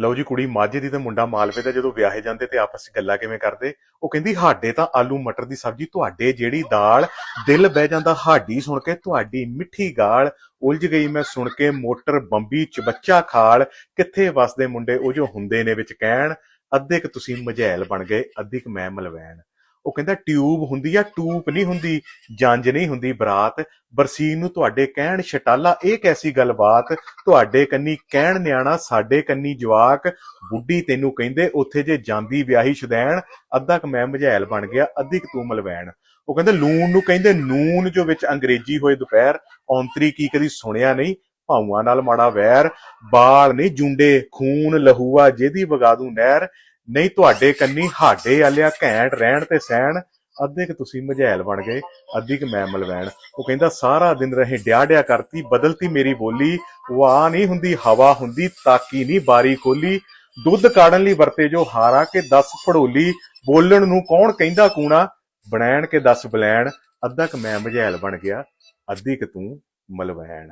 ਲਓ ਜੀ, ਕੁੜੀ ਮਾਝੇ ਦੀ ਤੇ ਮੁੰਡਾ ਮਾਲਵੇ ਦਾ ਜਦੋਂ ਵਿਆਹੇ ਜਾਂਦੇ ਤੇ ਆਪਸ ਵਿੱਚ ਗੱਲਾਂ ਕਿਵੇਂ ਕਰਦੇ? ਉਹ ਕਹਿੰਦੀ, ਸਾਡੇ ਤਾਂ ਆਲੂ ਮਟਰ ਦੀ ਸਬਜ਼ੀ, ਤੁਹਾਡੇ ਜਿਹੜੀ ਦਾਲ, ਦਿਲ ਬਹਿ ਜਾਂਦਾ ਹਾਡੀ ਸੁਣ ਕੇ, ਤੁਹਾਡੀ ਮਿੱਠੀ ਗਾਲ, ਉਲਝ ਗਈ ਮੈਂ ਸੁਣ ਕੇ, ਮੋਟਰ ਬੰਬੀ ਚ ਬੱਚਾ ਖਾਲ, ਕਿੱਥੇ ਵਸਦੇ ਮੁੰਡੇ, ਉਹ ਜੋ ਹੁੰਦੇ ਨੇ ਵਿੱਚ ਕਹਿਣ, ਅੱਧੇ ਕ ਤੁਸੀਂ ਮਝੈਲ ਬਣ ਗਏ, ਅੱਧੀ ਕ ਮੈਂ ਮਲਵੈਣ। ਉਹ ਕਹਿੰਦਾ ਟਿਊਬ ਹੁੰਦੀ ਆ, ਟੂਪ ਨਹੀਂ ਹੁੰਦੀ, ਜੰਜ ਨਹੀਂ ਹੁੰਦੀ ਬਰਾਤ। ਬਰਸੀਨ ਨੂੰ ਤੁਹਾਡੇ ਕਹਿਣ ਛਟਾਲਾ ਇਹ ਕੈਸੀ ਗੱਲਬਾਤ? ਤੁਹਾਡੇ ਕੰਨੀ ਕਹਿਣ ਨਿਆਣਾ, ਸਾਡੇ ਕੰਨੀ ਜਵਾਕ। ਬੁੱਢੀ ਤੈਨੂੰ ਕਹਿੰਦੇ ਉੱਥੇ ਜੇ ਜਾਂਦੀ ਵਿਆਹੀ ਸ਼ਦੈਣ ਅੱਧਾ ਕ ਮੈਂ ਮਝੈਲ ਬਣ ਗਿਆ, ਅੱਧੀ ਕ ਤੂੰ ਮਲਵੈਣ। ਉਹ ਕਹਿੰਦੇ ਲੂਣ ਨੂੰ ਕਹਿੰਦੇ ਨੂਨ ਜੋ ਵਿੱਚ ਅੰਗਰੇਜ਼ੀ ਹੋਏ ਦੁਪਹਿਰ, ਔਂਤਰੀ ਕੀ ਕਦੀ ਸੁਣਿਆ ਨਹੀਂ? ਭਾਵਾਂ ਨਾਲ ਮਾੜਾ ਵੈਰ, ਬਾਲ ਨਹੀਂ ਜੁੰਡੇ, ਖੂਨ ਲਹੂਆ ਜਿਹਦੀ ਵਗਾਦੂ ਨਹਿਰ। ਨਹੀਂ, ਤੁਹਾਡੇ ਕੰਨੀ ਹਾਡੇ ਆਲਿਆ ਘੈਂਟ ਰਹਿਣ ਤੇ ਸਹਿਣ। ਅੱਧੇ ਕ ਤੁਸੀਂ ਮਝੈਲ ਬਣ ਗਏ, ਅੱਧੀ ਕ ਮੈਂ ਮਲਵੈਣ। ਉਹ ਕਹਿੰਦਾ, ਸਾਰਾ ਦਿਨ ਰਹੇ ਡਿਆ ਡਿਆ ਕਰਤੀ, ਬਦਲਤੀ ਮੇਰੀ ਬੋਲੀ। ਵਾਹ ਨਹੀਂ ਹੁੰਦੀ, ਹਵਾ ਹੁੰਦੀ, ਤਾਕੀ ਨਹੀਂ ਬਾਰੀ ਖੋਲੀ। ਦੁੱਧ ਕਾੜਨ ਲਈ ਵਰਤੇ ਜੋ ਹਾਰਾ ਕੇ 10 ਪੜੋਲੀ ਬੋਲਣ ਨੂੰ ਕੌਣ ਕਹਿੰਦਾ ਕੂਣਾ? ਬਣੈਣ ਕੇ 10 ਬਲੈਣ। ਅੱਧਾ ਕ ਮੈਂ ਮਝੈਲ ਬਣ ਗਿਆ, ਅੱਧੀ ਕ ਤੂੰ ਮਲਵੈਣ।